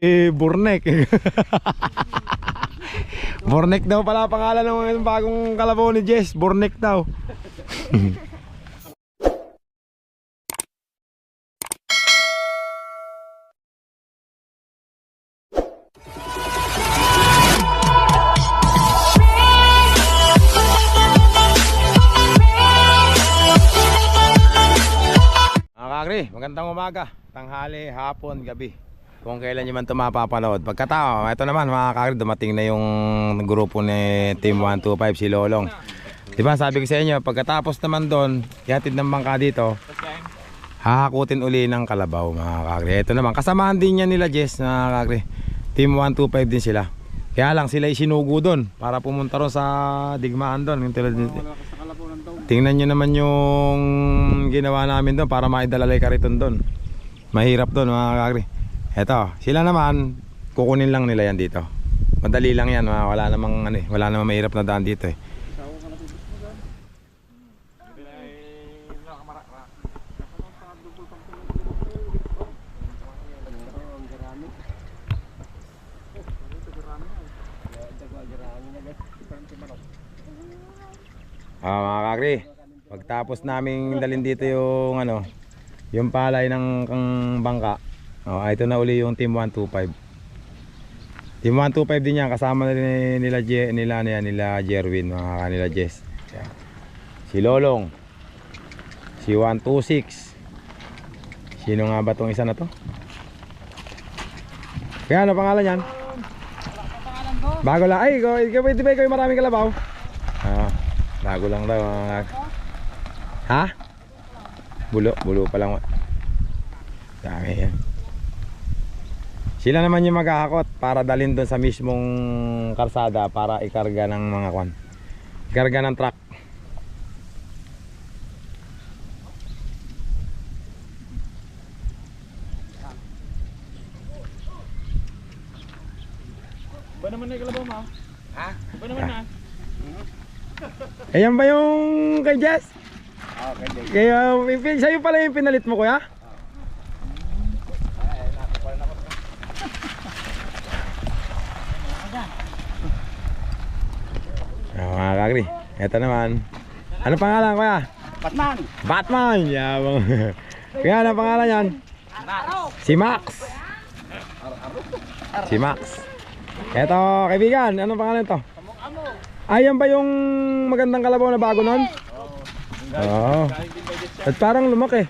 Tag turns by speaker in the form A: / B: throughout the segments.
A: Eh, Burnek. Burnek daw pala pangalan ng bagong kalabaw ni Jess. Burnek daw. Mga magandang umaga, tanghali, hapon, gabi. Kung kailan nyo man ito mapapanood. Pagkatao, ito naman mga kakri, dumating na yung grupo ni Team 125, si Lolong. Di sabi ko sa inyo, pagkatapos naman doon, ihatid ng bangka dito, hahakutin uli ng kalabaw mga kakri. Ito naman, kasamahan din niya nila Jess mga kakri. Team 125 din sila. Kaya lang sila isinugo doon para pumunta ron sa digmaan doon. Yung tulad. Tingnan nyo naman yung ginawa namin doon para maidalalay kariton doon. Mahirap doon mga kakri. Eto, sila naman, kukunin lang nila yan dito. Madali lang yan, wala namang, ano, eh, wala namang mahirap na daan dito eh. Ah, mga kakri, pagtapos naming dalhin dito yung ano, yung palay ng kang bangka. Oh, ito na uli yung team 125. Team 125 din yan kasama na rin nila Je, nila ano yan, nila Jerwin, mga kanila Jess. Si Lolong. Si 126. Sino nga ba tong isa na to? Kaya ano pangalan yan? Bago lang. Ay, ikaw, di ba ikaw yung maraming kalabaw? Ah, bago lang daw. mga- Ha? Bulo, bulo pa lang. Dami yan. Sila naman yung maghahakot para dalhin doon sa mismong karsada para ikarga ng mga kwan. Ikarga ng truck.
B: Ba naman na kalabaw mo?
A: Ha?
B: Ba naman na?
A: Ayan ba yung kay Jess?
B: Ah, pwede.
A: Kaya, pin- sa'yo pala yung pinalit mo kuya? Ah, mga eto naman. Ano pangalan kuya?
B: Batman!
A: Batman! Yabang. Kuya, ano pangalan yan? Si Max. Si Max. Eto, kaibigan, ano pangalan to? Ayan ba yung magandang kalabaw na bago nun? Oo. At parang lumaki.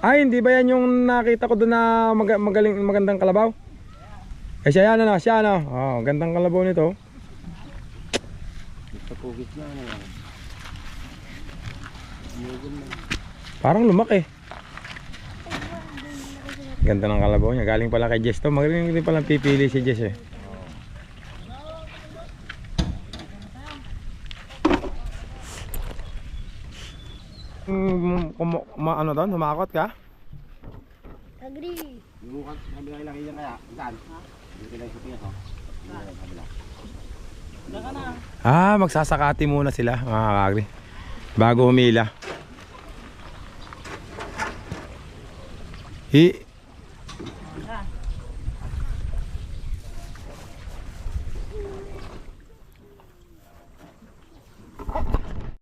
A: Ay, hindi ba yan yung nakita ko doon na mag- magaling, magandang kalabaw? Eh siya yan ano, siya ano. Oh, gandang kalabaw nito.
B: Sa pugis na ano yan.
A: Parang lumaki. Ganda ng kalabaw niya. Galing pala kay Jess to. Magaling din palang pipili si Jess eh. Mm, kumu ma ano doon? Humakot ka?
C: Agree.
B: Yung kabila lang yan kaya. Saan? Dito lang sa piya ko. Kabila.
A: Ah, magsasakati muna sila mga kakri. Bago humila. Hi.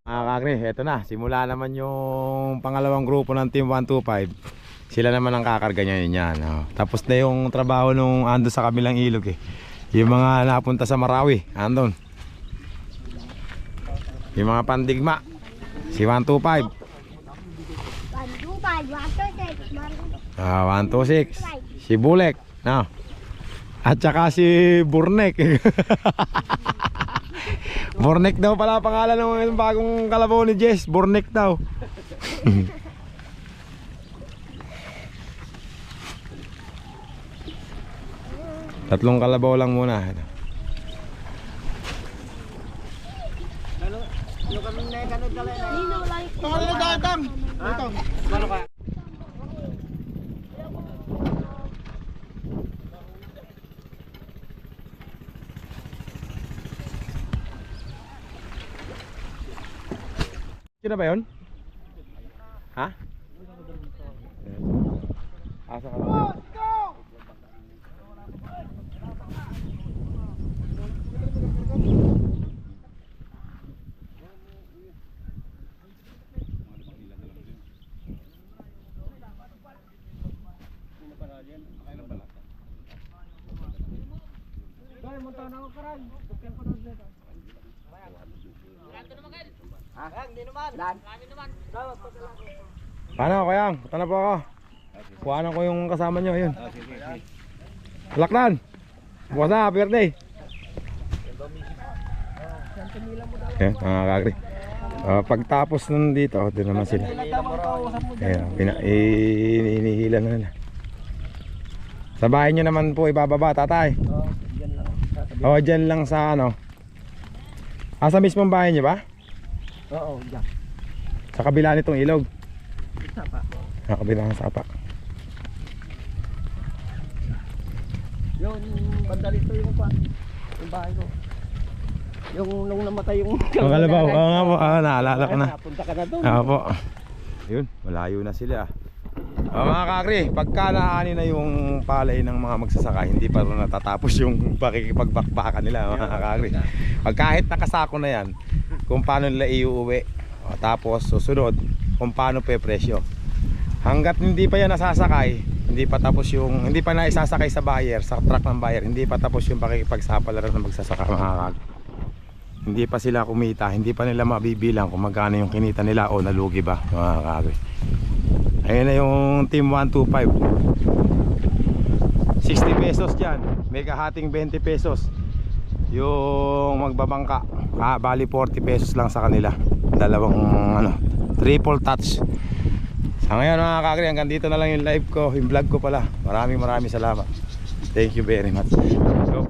A: Mga kakri, eto na. Simula naman yung pangalawang grupo ng Team 125. Sila naman ang kakarga niya yun yan. oh. Tapos na yung trabaho nung ando sa kabilang ilog eh. Yung mga napunta sa Marawi, andon. Yung mga pandigma. Si 125.
C: One, two, five, one, two, six, one, two,
A: Ah, 126. Si Bulek. No. At saka si Burnek. Burnek daw pala pangalan ng bagong kalabaw ni Jess. Burnek daw. Tatlong kalabaw lang muna. Sino ba yun? Ha? Asa ka lang? Paano kayang? Punta na po ako. Kuhanan ko yung kasama nyo, ayun. Laklan! Bukas na, happy birthday! Ayan, mga kagri. Ah, pagtapos nun dito, oh, doon naman sila. Ayan, pina, inihila na nila. Sa bahay nyo naman po ibababa, tatay. Oo, dyan lang sa ano. Ah, sa mismong bahay nyo ba?
B: Oo, diyan.
A: Sa kabila nitong ilog.
B: Sapa.
A: Sa kabila ng sapa.
B: Yung banda rito yung pa. Yung bahay ko. Yung nung namatay yung
A: Ang kalabaw, oo nga po, ah, naalala ko na.
B: Punta ka na doon.
A: Oo po. Yun, malayo na sila. Oh, mga kakri, pagka naani na yung palay ng mga magsasaka, hindi pa rin natatapos yung pakikipagbakbakan nila mga kakri. Pag kahit nakasako na yan, kung paano nila iuwi, o, tapos susunod, kung paano pe presyo. Hanggat hindi pa yan nasasakay, hindi pa tapos yung, hindi pa na isasakay sa buyer, sa truck ng buyer, hindi pa tapos yung pakikipagsapalaran ng magsasaka mga kakri. Hindi pa sila kumita, hindi pa nila mabibilang kung magkano yung kinita nila o nalugi ba mga kakri. Ayun na yung team 125 60 pesos dyan. May kahating 20 pesos. Yung magbabangka. Ah, Bali 40 pesos lang sa kanila. Dalawang ano Triple touch. Sa ngayon mga kakri Hanggang dito na lang yung live ko Yung vlog ko pala. Maraming maraming salamat. Thank you very much. So,